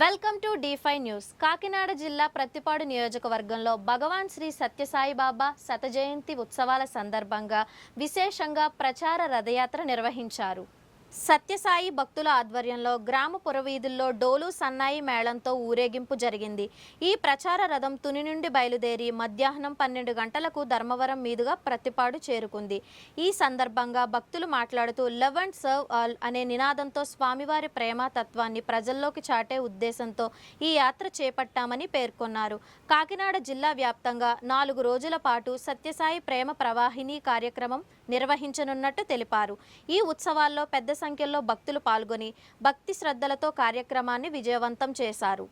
Welcome to defy news. Kakinada జిల్లా ప్రత్తిపాడు నియోజకవర్గంలో భగవాన్ శ్రీ సత్యసాయిబాబా శత జయంతి ఉత్సవాల సందర్భంగా విశేషంగా ప్రచార రథయాత్ర నిర్వహించారు. సత్యసాయి భక్తుల ఆధ్వర్యంలో గ్రామ పురవీధుల్లో డోలు సన్నాయి మేళంతో ఊరేగింపు జరిగింది. ఈ ప్రచార రథం తుని నుండి బయలుదేరి మధ్యాహ్నం పన్నెండు గంటలకు ధర్మవరం మీదుగా ప్రతిపాడు చేరుకుంది. ఈ సందర్భంగా భక్తులు మాట్లాడుతూ లవ్ అండ్ సర్వ్ ఆల్ అనే నినాదంతో స్వామివారి ప్రేమ తత్వాన్ని ప్రజల్లోకి చాటే ఉద్దేశంతో ఈ యాత్ర చేపట్టామని పేర్కొన్నారు. కాకినాడ జిల్లా వ్యాప్తంగా నాలుగు రోజుల పాటు సత్యసాయి ప్రేమ ప్రవాహిని కార్యక్రమం నిర్వహించనున్నట్టు తెలిపారు. ఈ ఉత్సవాల్లో పెద్ద సంఖ్యలో భక్తులు పాల్గొని భక్తి శ్రద్ధలతో కార్యక్రమాన్ని విజయవంతం చేశారు.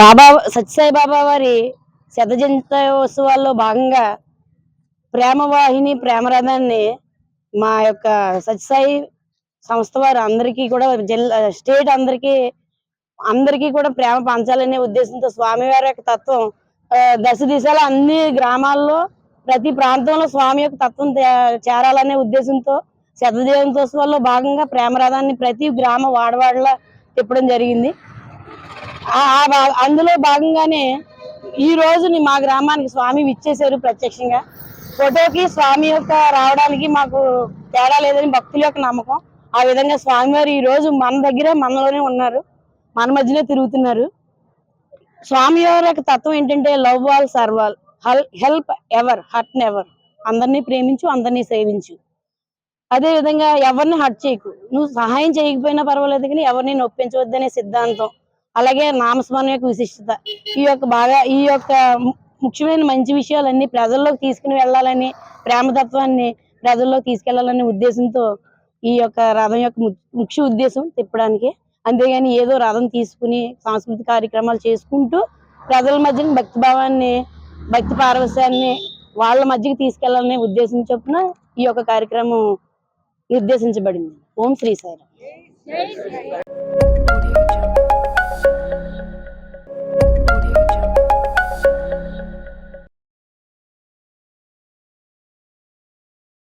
బాబా సత్యసాయి బాబా వారి శత ఉత్సవాల్లో భాగంగా ప్రేమ వాహిని ప్రేమరథాన్ని మా యొక్క సత్యసాయి సంస్థ వారు అందరికీ కూడా జిల్లా స్టేట్ అందరికీ అందరికీ కూడా ప్రేమ పంచాలనే ఉద్దేశంతో స్వామివారి యొక్క తత్వం దశ దిశల అన్ని గ్రామాల్లో ప్రతి ప్రాంతంలో స్వామి యొక్క తత్వం చేరాలనే ఉద్దేశంతో శతజయంతోత్సవాల్లో భాగంగా ప్రేమరథాన్ని ప్రతి గ్రామ వాడవాడలా తిప్పడం జరిగింది. అందులో భాగంగానే ఈ రోజుని మా గ్రామానికి స్వామి విచ్చేశారు ప్రత్యక్షంగా. ఫోటోకి స్వామి యొక్క రావడానికి మాకు తేడా లేదని భక్తుల యొక్క నమ్మకం. ఆ విధంగా స్వామివారు ఈ రోజు మన దగ్గర మనలోనే ఉన్నారు. మన మధ్యలో తిరుగుతున్నారు. స్వామి వారి యొక్క తత్వం ఏంటంటే love all serve all help ever hurt never. అందరినీ ప్రేమించు అందరినీ సేవించు. అదే విధంగా ఎవరిని హర్ట్ చేయకు. నువ్వు సహాయం చేయకపోయినా పర్వాలేదు కానీ ఎవరిని నొప్పించవద్దనే సిద్ధాంతం. అలాగే నామస్మరణ యొక్క విశిష్టత. ఈ యొక్క బాగా ఈ యొక్క ముఖ్యమైన మంచి విషయాలన్నీ ప్రజల్లోకి తీసుకుని వెళ్ళాలని ప్రేమతత్వాన్ని ప్రజల్లోకి తీసుకెళ్ళాలనే ఉద్దేశంతో ఈ యొక్క రథం యొక్క ముఖ్య ఉద్దేశం తిప్పడానికి. అంతేగాని ఏదో రథం తీసుకుని సాంస్కృతిక కార్యక్రమాలు చేసుకుంటూ ప్రజల మధ్యన భక్తి భావాన్ని భక్తి పారవశ్యాన్ని వాళ్ళ మధ్యకి తీసుకెళ్ళాలనే ఉద్దేశం చొప్పున ఈ యొక్క కార్యక్రమం నిర్దేశించబడింది. ఓం శ్రీ సాయిరామ్.